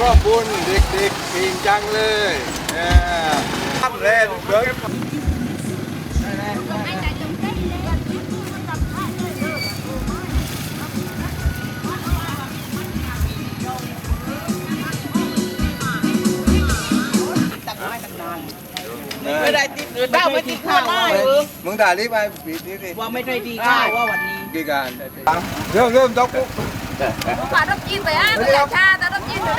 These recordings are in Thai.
รอบบุญเด็กๆจริงจังเลยเออทำแรงเบิร์ดไม่ได้ติดหรือถ้าไม่ติดข้าวได้เออมึงด่ารีบไปปีนี้สิว่าไม่ได้ดีข้าวว่าวันนี้กี่การเริ่มเริ่มต้องปุ๊บ ฝาต้องกินไปอะไม่อยากชาแต่ต้องกินอ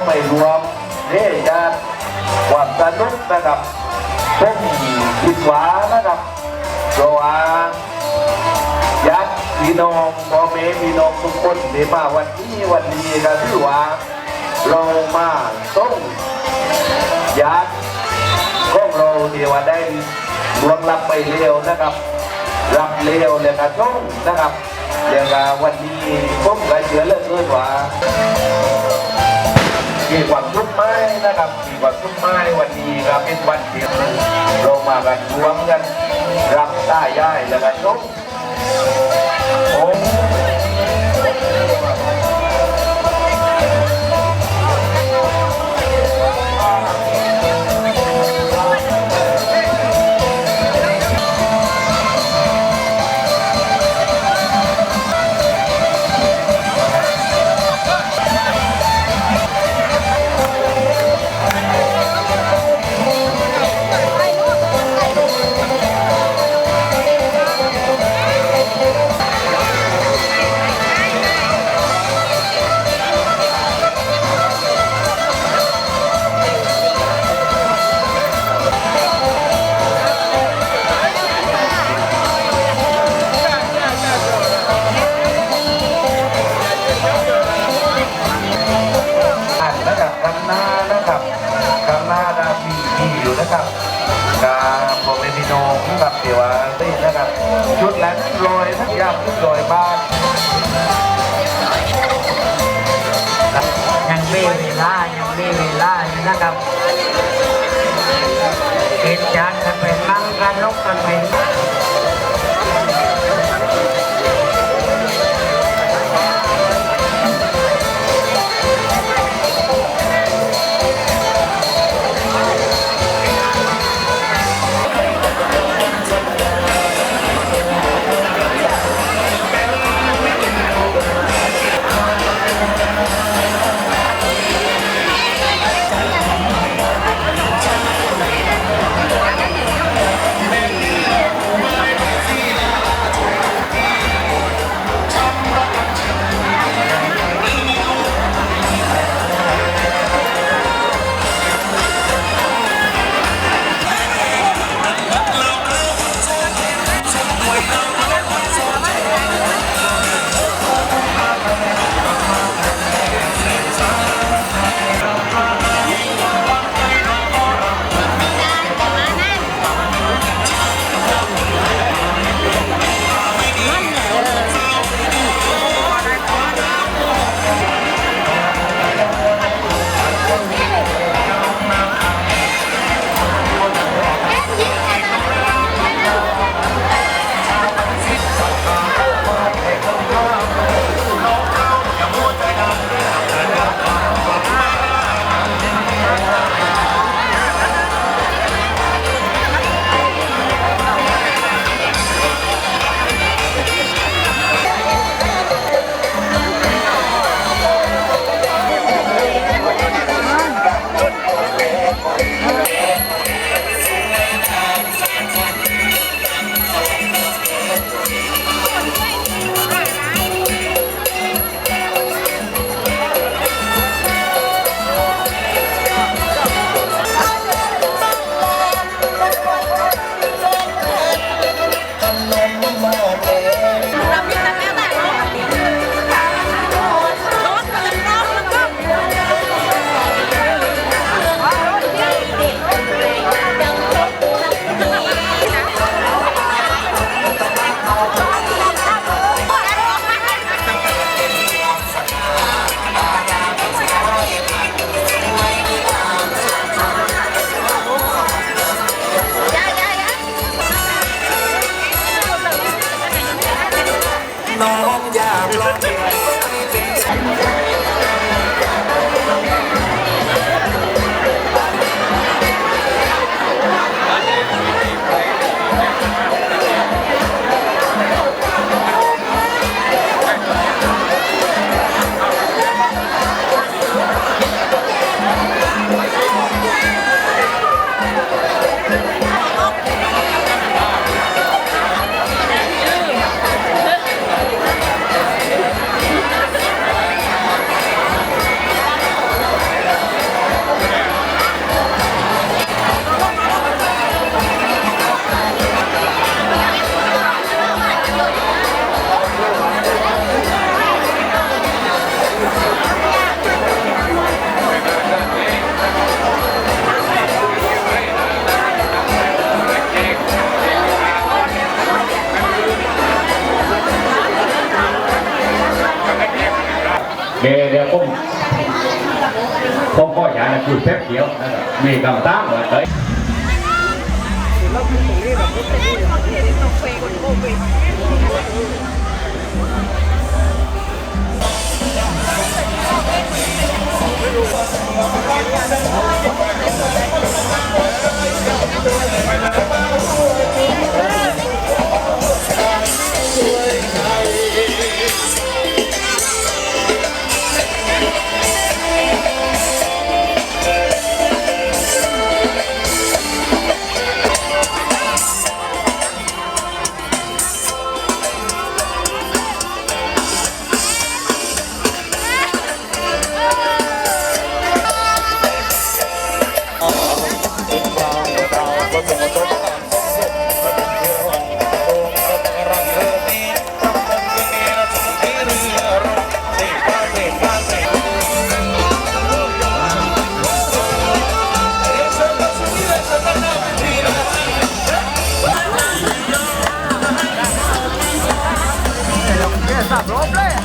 ก็ไม่รวมเรื่องการความสนุกนะครับผมคิดว่านะครับเพราะว่าญาติพี่น้องพ่อแม่พี่น้องทุกคนที่มาวันนี้วันนี้ก็ถือว่าเรามาต้องญาติของเราที่ว่าได้ลวงรับไปเร็วนะครับ รับเร็วเลยกระช่งนะครับเดี๋ยววันนี้ผมก็เชื่อเลือเกินว่า มีความทุขไหมนะครับ มีความทุขไหมวันนี้ครับเป็นวันเดียวเรามากันรวมกัน รับตาย่ายแล้วกันชมโอ้ โนนะครับเดี๋ยวนี่นะครับชุดนั้นลอยทักงยามลอยบ้านยังไม่เวลายังไม่เวลานะครับเหตุการณ์จะเป็นมั่งกันนกกันเป็น เดี๋ ผมก็อยากจะคุยแป๊บ Roble.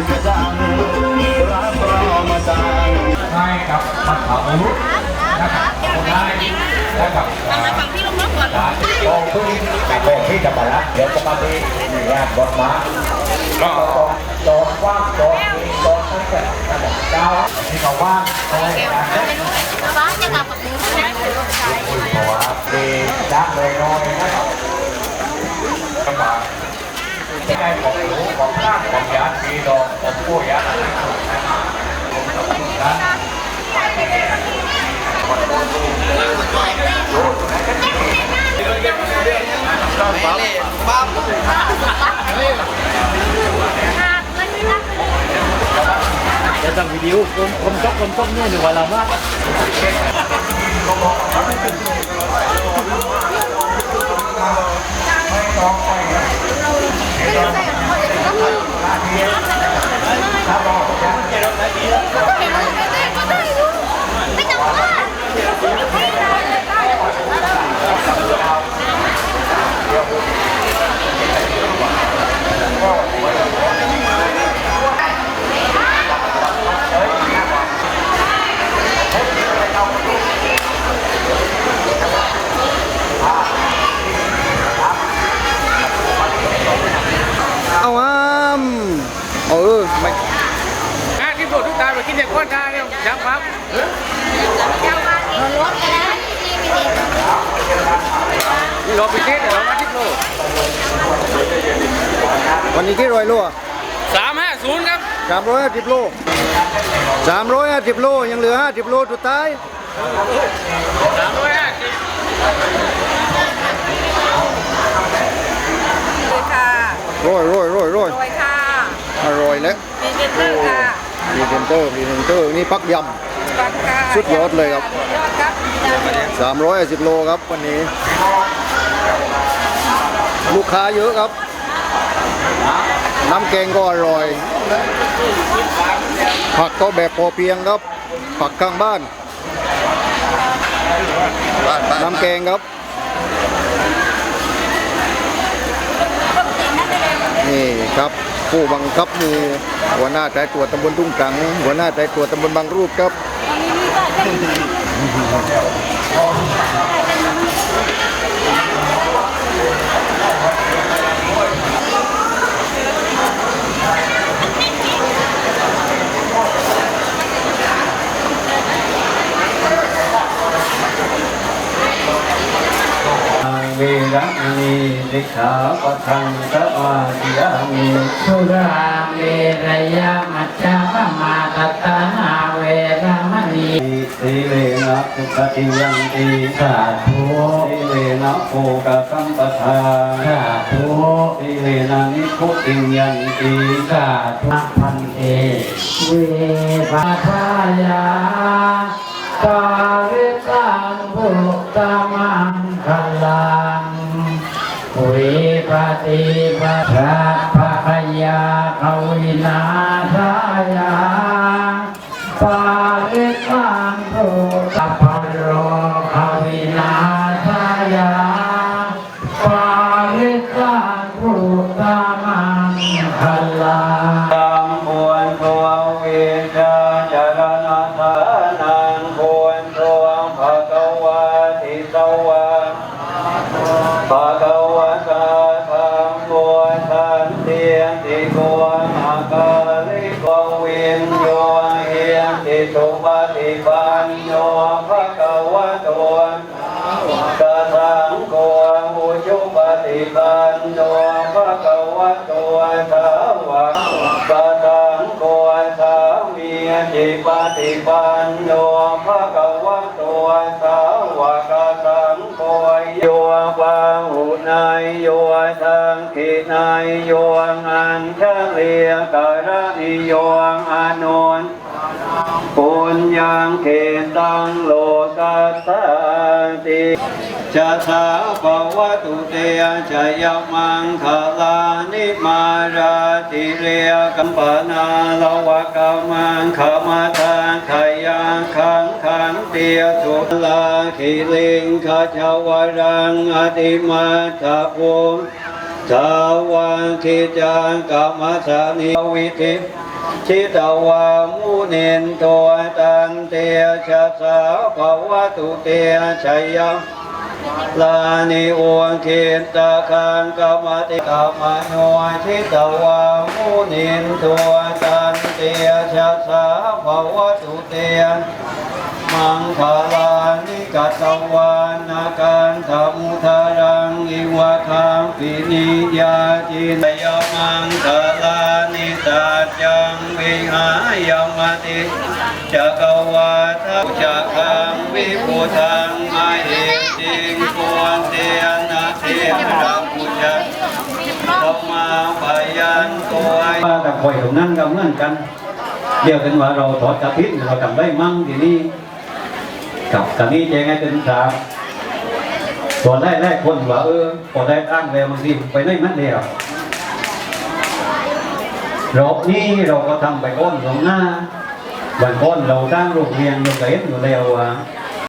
าสุขใจกระดังรักเรามาสร้างให้กับปัตตานีนะครับคนไทยนะครับฝั่งพี่ลงมาก่อนกองทุนกองที่จะมาละเดี๋ยวปกตินี่แยกรถมาก็จอดว่างจอดมีจอดตั้งแต่ดาวที่เขาว่างเขาให้การเล่นบ้านจะกลับกับมือใช่ไหมเพราะว่ามีดักเลยน้อยนะครับก็มาที่ ได้ของหนูของข้างของยาทีดอกของผู้ยานะจะสั่งวิดีโอคนคนชอคนชอบเนี่ยหนึ่งวันละมาก ไม่ต้องว่า เอาอ้ามเออไม่ งานที่โดดทุกตาไปกินเด็กก้อนกาเนี่ยยังครับ รถกันนะนี่มีดี นี่เราไปเทสเดี๋ยวเรามาที่โลวันนี้กี่ร้อยโลสามห้าศูนย์ครับสามร้อยห้าสิบโลสามร้อยห้าสิบโลยังเหลือห้าสิบโลสุดท้ายสามร้อยห้าสิบเลยค่ะโรยโรยโรยโรยรวยค่ะอร่อยแล้วมีเดนเตอร์ค่ะพรีเซนเตอร์พรีเซนเตอร์นี่ปักยปังค่ะสุดยอดเลยครับยอดครับำสามร้อยสิบโลครับวันนี้ ลูกค้าเยอะครับ น้ำแกงก็อร่อย ผักก็แบบพอเพียงครับ ผักข้างบ้าน น้ำแกงครับ นี่ครับผู้บังคับหมู่หัวหน้าสายตรวจตำบลทุ่งกัง หัวหน้าสายตรวจตำบลบางรูปครับ สิกขาปะทังสมาธิยามิสุราเมรยามัจจาปมาตตานาเวรมณีสิเลนะสุขติยังติสาธุสิเลนะโภกสัมปทาสาธุสิเลนะนิพุติยังติสาธุพันเตเวปัทายา โยสังขินายโยอันเทเลียกะระนิโยอานนปุญญังเขตังโลกัสสติ จะสาภวตุเตชยมังคลานิมาราติเรียกัมปนาลวะกามังขมาทางขยังขังขันเตียสุลาขิลิงขจาวรังอติมาทะภูทาวันคิจังกรรมสานิวิธิชิตวามุนินตัวตันเตชะสาภวตุเตชัยยัง ลานิอวงคิตตะคังกรรมติกรรมโนชิตวามุนินตัวจันเตียชะสาภวตุเตีย มังคลานิกัตวานาการธรรมุทารังอิวะคังปินิยาจินยมังคลานิตาจังวิหายมติจักวาทัจักขังวิปุทังมาเหติงกวนเตียนาเทระพุทธธรรมาปยันตัวว่าแต่คอยตรงนั้นก็เหมือนกันเดี๋ยวกันว่าเราถอดกระพิษเราทำได้มั่งทีนี้ กับตอนนี้แจงให้เป็นสามตอนแรกแรกคนว่าเออพอได้ตั้งแล้วบางทีไปได้มันเดียวรอบนี้เราก็ทำไปก้อนของหน้าวันก้อนเราตั้งโรงเรียนโรงเรียนอยู่แล้วอะ